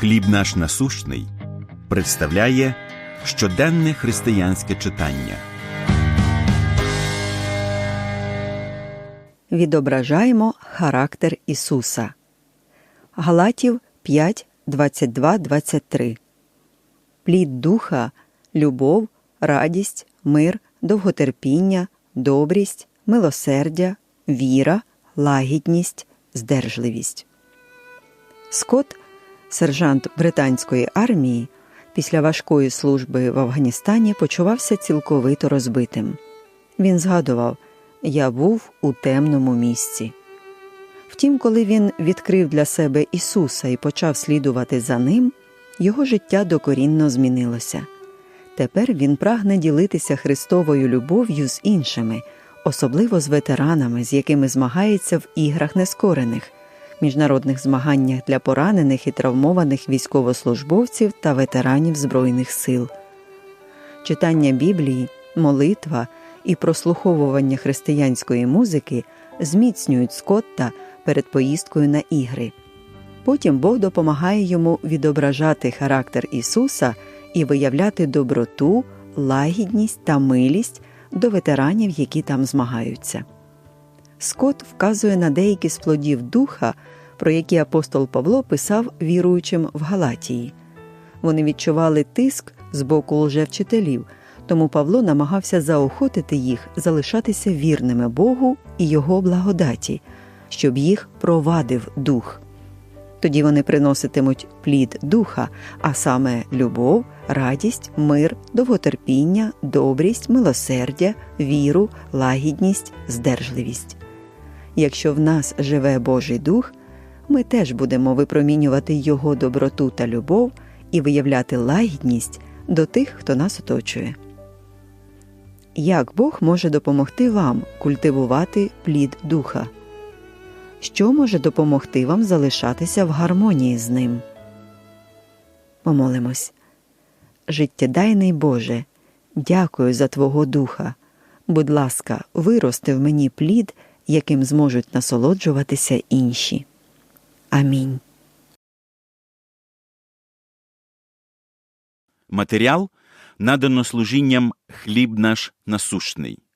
Хліб наш насущний представляє щоденне християнське читання. Відображаємо характер Ісуса. Галатів 5, 22, 23. Плід духа, любов, радість, мир, довготерпіння, добрість, милосердя, віра, лагідність, здержливість. Скотт, сержант британської армії, після важкої служби в Афганістані почувався цілковито розбитим. Він згадував Я був у темному місці. Втім, коли він відкрив для себе Ісуса і почав слідувати за ним, його життя докорінно змінилося. Тепер він прагне ділитися Христовою любов'ю з іншими, особливо з ветеранами, з якими змагається в іграх нескорених, міжнародних змаганнях для поранених і травмованих військовослужбовців та ветеранів Збройних сил. Читання Біблії, молитва і прослуховування християнської музики зміцнюють Скотта перед поїздкою на ігри. Потім Бог допомагає йому відображати характер Ісуса і виявляти доброту, лагідність та милість до ветеранів, які там змагаються. Скот вказує на деякі з плодів духа, про які апостол Павло писав віруючим в Галатії. Вони відчували тиск з боку лжевчителів, тому Павло намагався заохотити їх залишатися вірними Богу і Його благодаті, щоб їх провадив дух. Тоді вони приноситимуть плід духа, а саме любов, радість, мир, довготерпіння, добрість, милосердя, віру, лагідність, здержливість. Якщо в нас живе Божий Дух, ми теж будемо випромінювати Його доброту та любов і виявляти лагідність до тих, хто нас оточує. Як Бог може допомогти вам культивувати плід духа? Що може допомогти вам залишатися в гармонії з ним? Помолимось. Життєдайний Боже, дякую за Твого Духа. Будь ласка, вирости в мені плід, яким зможуть насолоджуватися інші. Амінь. Матеріал надано служінням хліб наш насущний.